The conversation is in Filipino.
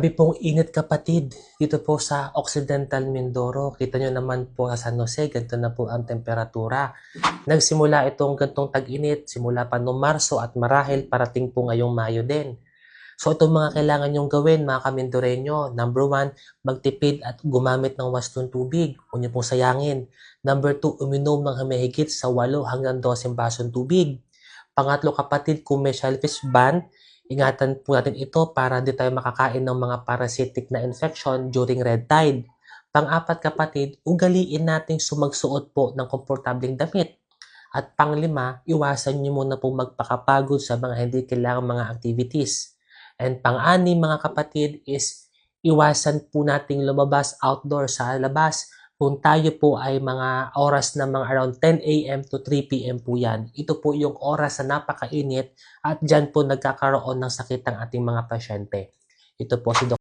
Sabi pong init kapatid dito po sa Occidental Mindoro. Kita nyo naman po sa San Jose, ganito na po ang temperatura. Nagsimula itong gantong tag-init, simula pa noong Marso at marahil parating po ngayong Mayo din. So itong mga kailangan nyong gawin mga kamindoreño. Number one, magtipid at gumamit ng wastong tubig. Huwag niyo pong sayangin. Number two, uminom ng humihigit sa 8 hanggang 12 basong tubig. Pangatlo kapatid, kung may shellfish ban, ingatan po natin ito para di tayo makakain ng mga parasitic na infection during red tide. Pang-apat kapatid, ugaliin nating sumagsuot po ng komportabling damit. At panglima, iwasan niyo muna po magpakapagod sa mga hindi kailangang mga activities. And pang-anim mga kapatid is iwasan po nating lumabas outdoor sa labas kung tayo po ay mga oras na mga around 10 a.m. to 3 p.m. po yan. Ito po yung oras na napakainit at dyan po nagkakaroon ng sakit ang ating mga pasyente. Ito po si Dr.